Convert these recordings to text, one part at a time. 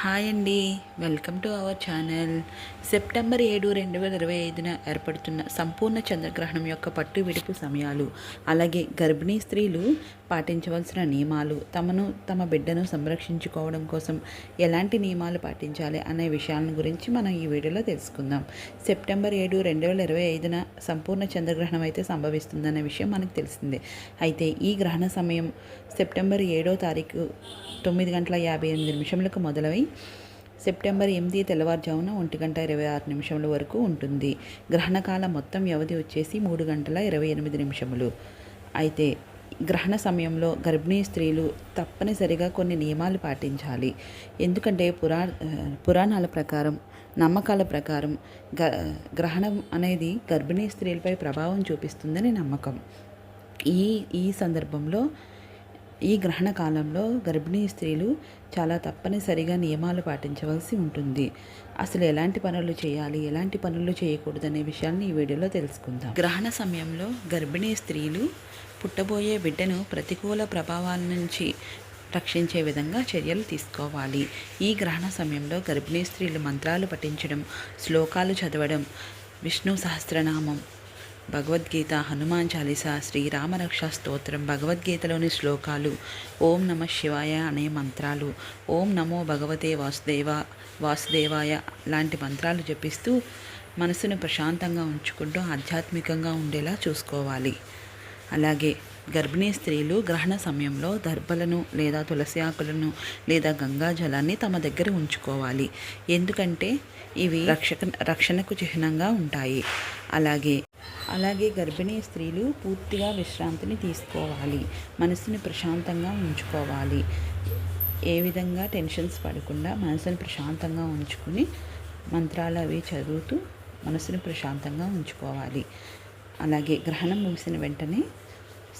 Hi అండి. Welcome to our channel. September ఏడు రెండు వేల ఇరవై ఐదున ఏర్పడుతున్న సంపూర్ణ చంద్రగ్రహణం యొక్క పట్టు విడుపు సమయాలు అలాగే గర్భిణీ స్త్రీలు పాటించవలసిన నియమాలు తమను తమ బిడ్డను సంరక్షించుకోవడం కోసం ఎలాంటి నియమాలు పాటించాలి అనే విషయాలను గురించి మనం ఈ వీడియోలో తెలుసుకుందాం. సెప్టెంబర్ ఏడు రెండు వేల ఇరవై ఐదున సంపూర్ణ చంద్రగ్రహణం అయితే సంభవిస్తుందనే విషయం మనకు తెలిసిందే. అయితే ఈ గ్రహణ సమయం సెప్టెంబర్ ఏడో తారీఖు తొమ్మిది గంటల యాభై ఎనిమిది నిమిషములకు మొదలై సెప్టెంబర్ ఎనిమిది తెల్లవారుజామున ఒంటి గంట ఇరవై ఆరు నిమిషముల వరకు ఉంటుంది. గ్రహణకాలం మొత్తం వ్యవధి వచ్చేసి మూడు గంటల ఇరవై ఎనిమిది నిమిషములు. అయితే గ్రహణ సమయంలో గర్భిణీ స్త్రీలు తప్పనిసరిగా కొన్ని నియమాలు పాటించాలి. ఎందుకంటే పురా పురాణాల ప్రకారం నమ్మకాల ప్రకారం గ గ్రహణం అనేది గర్భిణీ స్త్రీలపై ప్రభావం చూపిస్తుందని నమ్మకం. ఈ ఈ సందర్భంలో ఈ గ్రహణ కాలంలో గర్భిణీ స్త్రీలు చాలా తప్పనిసరిగా నియమాలు పాటించవలసి ఉంటుంది. అసలు ఎలాంటి పనులు చేయాలి ఎలాంటి పనులు చేయకూడదనే విషయాన్ని ఈ వీడియోలో తెలుసుకుందాం. గ్రహణ సమయంలో గర్భిణీ స్త్రీలు పుట్టబోయే బిడ్డను ప్రతికూల ప్రభావాల నుంచి రక్షించే విధంగా చర్యలు తీసుకోవాలి. ఈ గ్రహణ సమయంలో గర్భిణీ స్త్రీలు మంత్రాలు పఠించడం శ్లోకాలు చదవడం విష్ణు సహస్రనామం భగవద్గీత హనుమాన్ చాలీసా శ్రీరామరక్ష స్తోత్రం భగవద్గీతలోని శ్లోకాలు ఓం నమ శివాయ అనే మంత్రాలు ఓం నమో భగవతే వాసుదేవ వాసుదేవాయ లాంటి మంత్రాలు జపిస్తూ మనసును ప్రశాంతంగా ఉంచుకుంటూ ఆధ్యాత్మికంగా ఉండేలా చూసుకోవాలి. అలాగే గర్భిణీ స్త్రీలు గ్రహణ సమయంలో దర్భలను లేదా తులసి ఆకులను లేదా గంగా జలాన్ని తమ దగ్గర ఉంచుకోవాలి. ఎందుకంటే ఇవి రక్షక రక్షణకు చిహ్నంగా ఉంటాయి. అలాగే అలాగే గర్భిణీ స్త్రీలు పూర్తిగా విశ్రాంతిని తీసుకోవాలి. మనసుని ప్రశాంతంగా ఉంచుకోవాలి. ఏ విధంగా టెన్షన్స్ పడకుండా మనసుని ప్రశాంతంగా ఉంచుకుని మంత్రాలు అవి చదువుతూ మనసుని ప్రశాంతంగా ఉంచుకోవాలి. అలాగే గ్రహణం ముగిసిన వెంటనే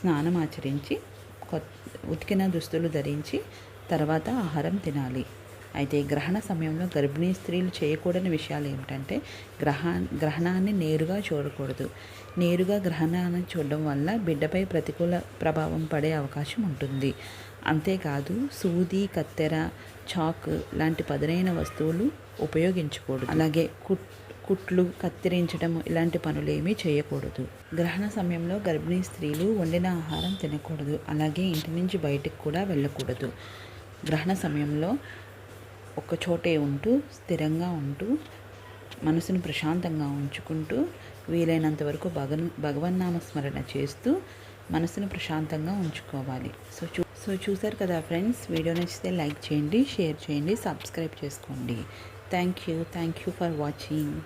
స్నానం ఆచరించి కొత్త ఉతికిన దుస్తులు ధరించి తర్వాత ఆహారం తినాలి. అయితే గ్రహణ సమయంలో గర్భిణీ స్త్రీలు చేయకూడని విషయాలు ఏమిటంటే గ్రహ గ్రహణాన్ని నేరుగా చూడకూడదు. నేరుగా గ్రహణాన్ని చూడడం వల్ల బిడ్డపై ప్రతికూల ప్రభావం పడే అవకాశం ఉంటుంది. అంతేకాదు సూది కత్తెర చాక్ లాంటి పదునైన వస్తువులు ఉపయోగించకూడదు. అలాగే కుట్ కుట్లు కత్తిరించడం ఇలాంటి పనులు ఏమీ చేయకూడదు. గ్రహణ సమయంలో గర్భిణీ స్త్రీలు వండిన ఆహారం తినకూడదు. అలాగే ఇంటి నుంచి బయటకు కూడా వెళ్ళకూడదు. గ్రహణ సమయంలో ఒక చోటే ఉంటూ స్థిరంగా ఉంటూ మనసును ప్రశాంతంగా ఉంచుకుంటూ వీలైనంత వరకు భగన్ భగవన్నామ స్మరణ చేస్తూ మనసును ప్రశాంతంగా ఉంచుకోవాలి. సో చూ సో చూసారు కదా ఫ్రెండ్స్? వీడియో నచ్చితే లైక్ చేయండి షేర్ చేయండి సబ్స్క్రైబ్ చేసుకోండి. Thank you thank you for watching.